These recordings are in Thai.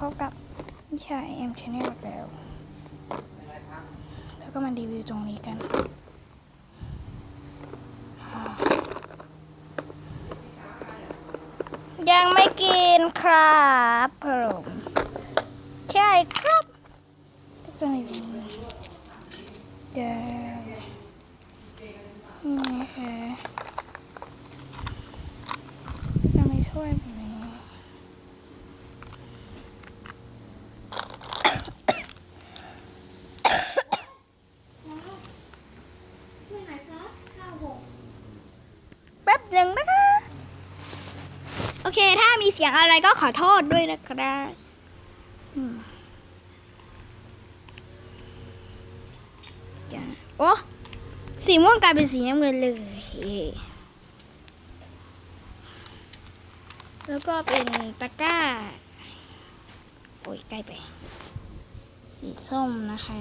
พบกับวิชาเอ็มชแนลแล้ว แล้วก็มารีวิวตรงนี้กันยังไม่กินครับผมใช่ครับ ก็จะมีเดี๋ยวนี่นะคะจะมีถ้วยแบบนี้ แป๊บหนึ่งนะคะ โอ เค ถ้ามีเสียงอะไรก็ขอโทษด้วยนะครับโอ้สีม่วงกลายเป็นสีน้ำเงินเลย แล้วก็เป็นตะกร้า โอ้ย ใกล้ไป สีส้มนะคะ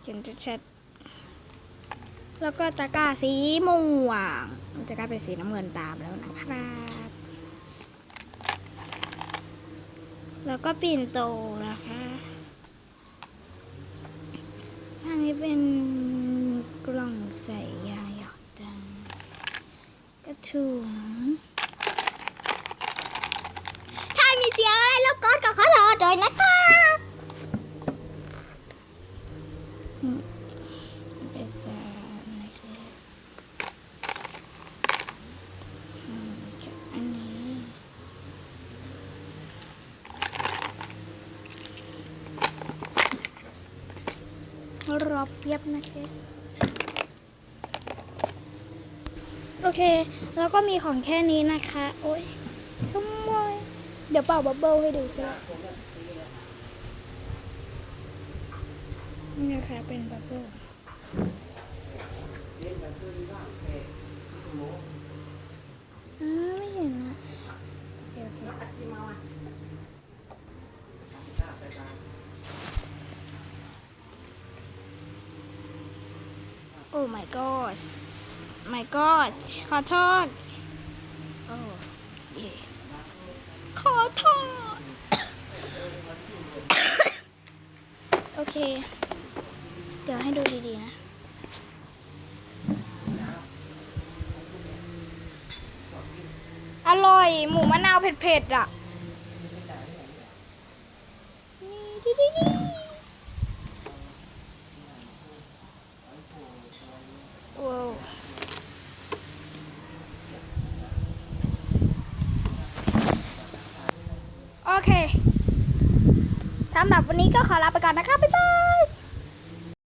เขียนชัดๆ แล้วก็ตะกร้าสีม่วงจะกลายเป็นสีน้ำเงินตามแล้วนะครับ แล้วก็ปิ่นโตนะคะอันนี้เป็นกล่องใส่ยาหยอดตากระถุงถ้ามีเสียงอะไรแล้วก็ขอโทษด้วยนะคะอืมเป็นจานนะคะอืมกับอันนี้ รอเปียบนะคะโอเค แล้วก็มีของแค่นี้นะคะ โอ้ยทำไมเดี๋ยวเป่าบับเบิ้ลให้ดูค่ะนี่นะคะเป็นบับเบิ้ลอ้าวไม่เห็นนะโอเคโอเคโอ้ my god my god ขอโทษโอ้ยขอโทษ โอเค เดี๋ยวให้ดูดีๆนะอร่อย หมูมะนาวเผ็ดๆอะ นี่ดิดิดิว้าว โอเคสำหรับวันนี้ก็ขอลาไปก่อนนะคะบ๊ายบาย